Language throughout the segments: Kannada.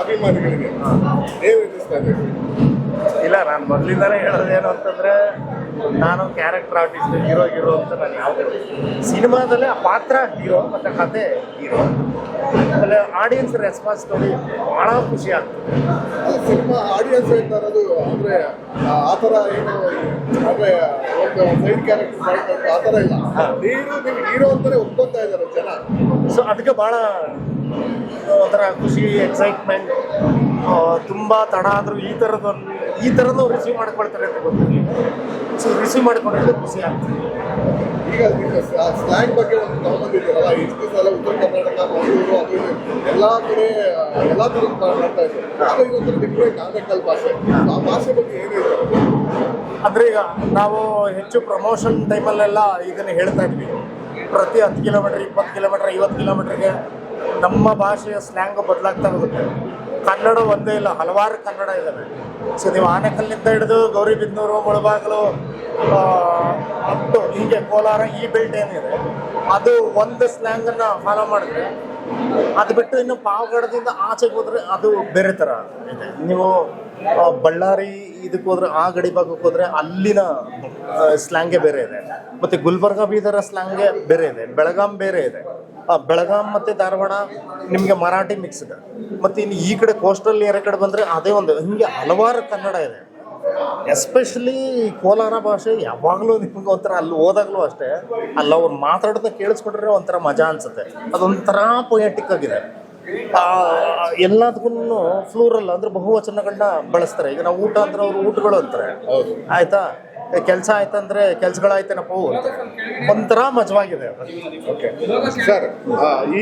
ಅಭಿಮಾನಿಗಳಿಗೆ. ಇಲ್ಲ ನಾನು ಮೊದಲಿಂದಾನೇ ಹೇಳೋದು ಏನು ಅಂತಂದ್ರೆ ನಾನು ಕ್ಯಾರೆಕ್ಟರ್ ಆರ್ಟಿಸ್ಟ್ ಹೀರೋ ಹೀರೋ ಅಂತ ನಾನು ಯಾವುದೇ ಸಿನಿಮಾದಲ್ಲೇ ಆ ಪಾತ್ರ ಹೀರೋ ಮತ್ತೆ ಕತೆ ಹೀರೋ ಆಮೇಲೆ ಆಡಿಯನ್ಸ್ ರೆಸ್ಪಾನ್ಸ್ ನೋಡಿ ಬಹಳ ಖುಷಿ ಆಗ್ತದೆ. ಸಿನಿಮಾ ಆಡಿಯನ್ಸ್ ಹೇಳ್ತಾ ಇರೋದು ಅಂದ್ರೆ ಆ- ಥರ ಏನು ಅಂದ್ರೆ ಒಂದು ಸೈಡ್ ಕ್ಯಾರೆಕ್ಟರ್ ಮಾಡ್ಕೊಂಡು ಆ ಥರ ಇಲ್ಲ. ನೀರು ನೀವು ಹೀರೋ ಅಂತಾನೆ ಒಪ್ಕೊತಾ ಇದಾರೆ ಜನ. ಸೊ ಅದಕ್ಕೆ ಭಾಳ ಒಂಥರ ಖುಷಿ ಎಕ್ಸೈಟ್ಮೆಂಟ್ ತುಂಬ ತಡ ಆದರೂ ಈ ಥರದ್ದು ಈ ಥರದ್ದು ರಿಸೀವ್ ಮಾಡ್ಕೊಳ್ತಾರೆ ಅಂತ ಗೊತ್ತಿರಲಿಲ್ಲ ಸೊ ರಿಸೀವ್ ಮಾಡ್ಕೊಂಡ್ರೆ ಖುಷಿ ಆಗ್ತದೆ. ಈಗ ಸ್ಲ್ಯಾಂಗ್ ಬಗ್ಗೆ ಒಂದು ಇಷ್ಟು ಸಲ ಉತ್ತರ ಕರ್ನಾಟಕ ಮಂಗಳೂರು ಅದು ಇದು ಎಲ್ಲಾ ಕಡೆ ಎಲ್ಲಾ ಥರದ ಮಾಡ್ತಾ ಇದ್ದಾರೆ ಆಗ ಇದೊಂದು ಡಿಫ್ರೆಂಟ್ ಭಾಷೆ. ಆ ಭಾಷೆ ಬಗ್ಗೆ ಏನು ಹೇಳ್ತಾರೆ? ಅಂದರೆ ಈಗ ನಾವು ಹೆಚ್ಚು ಪ್ರಮೋಷನ್ ಟೈಮಲ್ಲೆಲ್ಲ ಇದನ್ನು ಹೇಳ್ತಾ ಇದ್ವಿ. ಪ್ರತಿ ಹತ್ತು ಕಿಲೋಮೀಟ್ರ್ ಇಪ್ಪತ್ತು ಕಿಲೋಮೀಟ್ರ್ ಐವತ್ತು ಕಿಲೋಮೀಟ್ರಿಗೆ ನಮ್ಮ ಭಾಷೆಯ ಸ್ಲ್ಯಾಂಗ್ ಬದಲಾಗ್ತಾ ಹೋಗುತ್ತೆ ಕನ್ನಡ ಒಂದೇ ಇಲ್ಲ, ಹಲವಾರು ಕನ್ನಡ ಇದ್ದಾವೆ ಸೊ ನೀವು ಆನೆಕಲ್ಲಿಂದ ಹಿಡಿದು ಗೌರಿಬಿದನೂರು, ಮುಳಬಾಗಿಲು ಅಪ್ ಹೀಗೆ ಕೋಲಾರ ಈ ಬೆಲ್ಟ್ ಏನಿದೆ, ಅದು ಒಂದು ಸ್ಲ್ಯಾಂಗನ್ನು ಫಾಲೋ ಮಾಡಿದ್ರೆ ಅದು ಬಿಟ್ಟು ಇನ್ನು ಪಾವಗಡದಿಂದ ಆಚೆಗೆ ಹೋದ್ರೆ ಅದು ಬೇರೆ ಥರ ಇದೆ ನೀವು ಬಳ್ಳಾರಿ ಇದಕ್ಕೆ ಹೋದ್ರೆ ಆ ಗಡಿ ಭಾಗಕ್ಕೆ ಹೋದ್ರೆ ಅಲ್ಲಿನ ಸ್ಲ್ಯಾಂಗೇ ಬೇರೆ ಇದೆ. ಮತ್ತೆ ಗುಲ್ಬರ್ಗ ಬೀದರ ಸ್ಲ್ಯಾಂಗೇ ಬೇರೆ ಇದೆ. ಬೆಳಗಾಂ ಬೇರೆ ಇದೆ. ಬೆಳಗಾಂ ಮತ್ತೆ ಧಾರವಾಡ ನಿಮಗೆ ಮರಾಠಿ ಮಿಕ್ಸ್ ಇದೆ. ಮತ್ತೆ ಇನ್ನು ಈ ಕಡೆ ಕೋಸ್ಟಲ್ ಏರಿಯಾ ಕಡೆ ಬಂದ್ರೆ ಅದೇ ಒಂದು, ಹಿಂಗೆ ಹಲವಾರು ಕನ್ನಡ ಇದೆ. ಎಸ್ಪೆಷಲಿ ಕೋಲಾರ ಭಾಷೆ ಯಾವಾಗಲೂ ನಿಮ್ಗೆ ಒಂಥರ ಅಲ್ಲಿ ಹೋದಾಗಲೂ ಅಷ್ಟೇ ಅಲ್ಲಿ ಅವ್ರು ಮಾತಾಡೋದನ್ನ ಕೇಳಿಸ್ಕೊಟ್ರೆ ಒಂಥರ ಮಜಾ ಅನ್ಸುತ್ತೆ. ಅದೊಂಥರ ಪೊಯೆಟಿಕ್ ಆಗಿದೆ. ಎಲ್ಲದಕ್ಕೂ ಫ್ಲೂರಲ್ ಅಂದ್ರೆ ಬಹುವಚನಗಳನ್ನ ಬಳಸ್ತಾರೆ. ಈಗ ನಾವು ಊಟ ಅಂದ್ರೆ ಅವ್ರು ಊಟಗಳು ಅಂತಾರೆ. ಹೌದು ಆಯ್ತಾ ಕೆಲಸ ಆಯ್ತಂದ್ರೆ ಕೆಲ್ಸಗಳಾಯ್ತೇನಪ್ಪ ಒಂಥರ ಮಜವಾಗಿದೆ ಓಕೆ. ಸರ್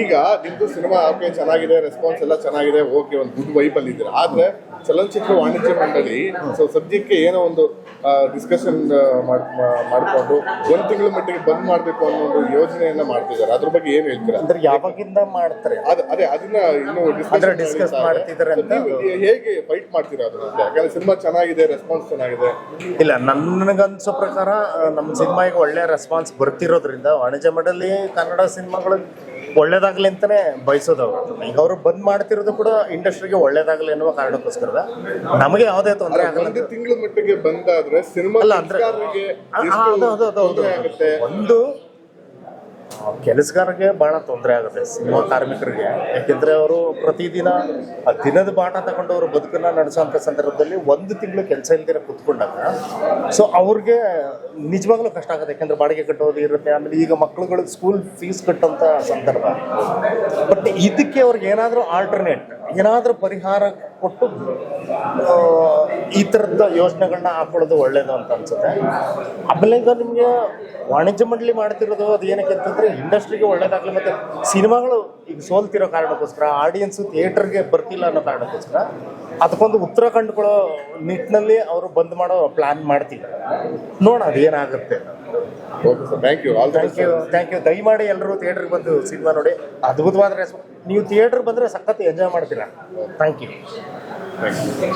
ಈಗ ನಿಮ್ದು ಸಿನಿಮಾ ಓಕೆ ಚೆನ್ನಾಗಿದೆ ರೆಸ್ಪಾನ್ಸ್ ಎಲ್ಲ ಚೆನ್ನಾಗಿದೆ ಓಕೆ ಒಂದು ಗುಡ್ ವೈಬಲ್ ಇದ್ದೀರಾ. ಆದ್ರೆ ಚಲನಚಿತ್ರ ವಾಣಿಜ್ಯ ಮಂಡಳಿ ಸೊ ಸದ್ಯಕ್ಕೆ ಏನೋ ಒಂದು ಡಿಸ್ಕಷನ್ ಮಾಡಿಕೊಂಡು ಒಂದು ತಿಂಗಳ ಮಟ್ಟಿಗೆ ಬಂದ್ ಮಾಡಬೇಕು ಅನ್ನೋ ಒಂದು ಯೋಜನೆಯನ್ನ ಮಾಡ್ತಿದ್ದಾರೆ. ಅದ್ರ ಬಗ್ಗೆ ಏನ್ ಹೇಳ್ತೀರಾ? ಅಂದ್ರೆ ಯಾವಾಗಿಂದ ಮಾಡ್ತಾರೆ? ಅದೇ ಅದೇ ಅದನ್ನ ಇನ್ನು ಅಂದ್ರೆ discuss ಮಾಡ್ತಿದ್ದಾರೆ ಅಂತ ನೀವು ಹೇಗೆ ಫೈಟ್ ಮಾಡ್ತೀರಾ ಅದನ್ನ? ಯಾಕಂದ್ರೆ ಸಿನಿಮಾ ಚೆನ್ನಾಗಿದೆ ರೆಸ್ಪಾನ್ಸ್ ಚೆನ್ನಾಗಿದೆ? ಇಲ್ಲ ನನಗನ್ಸೋ ಪ್ರಕಾರ ನಮ್ಮ ಸಿನಿಮಾಗೆ ಒಳ್ಳೆ ರೆಸ್ಪಾನ್ಸ್ ಬರ್ತಿರೋದ್ರಿಂದ ವಾಣಿಜ್ಯ ಮಂಡಳಿ ಕನ್ನಡ ಸಿನಿಮಾಗಳು ಒಳ್ಳೇದಾಗ್ಲಿ ಅಂತಾನೆ ಬಯಸೋದು ಅವರು ಈಗ ಅವರು ಬಂದ್ ಮಾಡ್ತಿರೋದು ಕೂಡ ಇಂಡಸ್ಟ್ರಿಗೆ ಒಳ್ಳೇದಾಗಲಿ ಅನ್ನುವ ಕಾರಣಕ್ಕೋಸ್ಕರ ನಮಗೆ ಯಾವುದೇ ತೊಂದರೆ ಆಗಲ್ಲ. ಒಂದು ತಿಂಗಳ ಮಟ್ಟಿಗೆ ಬಂದಾದ್ರೆ ಸಿನಿಮಾ ಅಲ್ಲ, ಅಂದ್ರೆ- ಕೆಲಸಗಾರರಿಗೆ ಕೆಲಸಗಾರರಿಗೆ ಬಹಳ ತೊಂದರೆ ಆಗುತ್ತೆ ಸಿನಿಮಾ ಕಾರ್ಮಿಕರಿಗೆ. ಯಾಕೆಂದ್ರೆ ಅವರು ಪ್ರತಿದಿನ ಆ ದಿನದ ಬಾಟ ತಗೊಂಡು ಅವರು ಬದುಕನ್ನ ನಡೆಸೋಂಥ ಸಂದರ್ಭದಲ್ಲಿ ಒಂದು ತಿಂಗಳು ಕೆಲಸ ಇಲ್ದಿರ ಕುತ್ಕೊಂಡಾಗ ಸೊ ಅವ್ರಿಗೆ ನಿಜವಾಗ್ಲೂ ಕಷ್ಟ ಆಗುತ್ತೆ. ಯಾಕಂದ್ರೆ ಬಾಡಿಗೆ ಕಟ್ಟೋದು ಇರುತ್ತೆ, ಆಮೇಲೆ ಈಗ ಮಕ್ಳುಗಳಿಗೆ ಸ್ಕೂಲ್ ಫೀಸ್ ಕಟ್ಟೋಂಥ ಸಂದರ್ಭ. ಬಟ್ ಇದಕ್ಕೆ ಅವ್ರಿಗೆ ಏನಾದರೂ ಆಲ್ಟರ್ನೇಟ್ ಏನಾದರೂ ಪರಿಹಾರ ಕೊಟ್ಟು ಈ ಥರದ ಯೋಜನೆಗಳನ್ನ ಹಾಕೊಳ್ಳೋದು ಒಳ್ಳೇದು ಅಂತ ಅನ್ಸುತ್ತೆ. ಆಮೇಲೆ ಈಗ ನಿಮಗೆ ವಾಣಿಜ್ಯ ಮಂಡಳಿ ಮಾಡ್ತಿರೋದು ಅದು ಏನಕ್ಕೆ ಅಂತಂದ್ರೆ ಇಂಡಸ್ಟ್ರಿಗೆ ಒಳ್ಳೇದಾಗಲಿ ಮತ್ತೆ ಸಿನಿಮಾಗಳು ಈಗ ಸೋಲ್ತಿರೋ ಕಾರಣಕ್ಕೋಸ್ಕರ ಆಡಿಯನ್ಸು ಥಿಯೇಟರ್ಗೆ ಬರ್ತಿಲ್ಲ ಅನ್ನೋ ಕಾರಣಕ್ಕೋಸ್ಕರ ಅದಕ್ಕೊಂದು ಉತ್ತರ ಕಂಡುಕೊಳ್ಳೋ ನಿಟ್ಟಿನಲ್ಲಿ ಅವರು ಬಂದ್ ಮಾಡೋ ಪ್ಲಾನ್ ಮಾಡ್ತಿದ್ದಾರೆ. ನೋಡೋಣ ಅದು ಏನಾಗುತ್ತೆ okay sir thank you all thank you thank you ದಯಮಾಡಿ ಎಲ್ಲರೂ ಥಿಯೇಟರ್ಗೆ ಬಂದು ಸಿನಿಮಾ ನೋಡಿ. ಅದ್ಭುತವಾದ ರೆಸ್ಪಾನ್ಸ್ ನೀವು ಥಿಯೇಟರ್ ಬಂದರೆ ಸಖತ್ ಎಂಜಾಯ್ ಮಾಡ್ತೀರಾ. Thank you thank you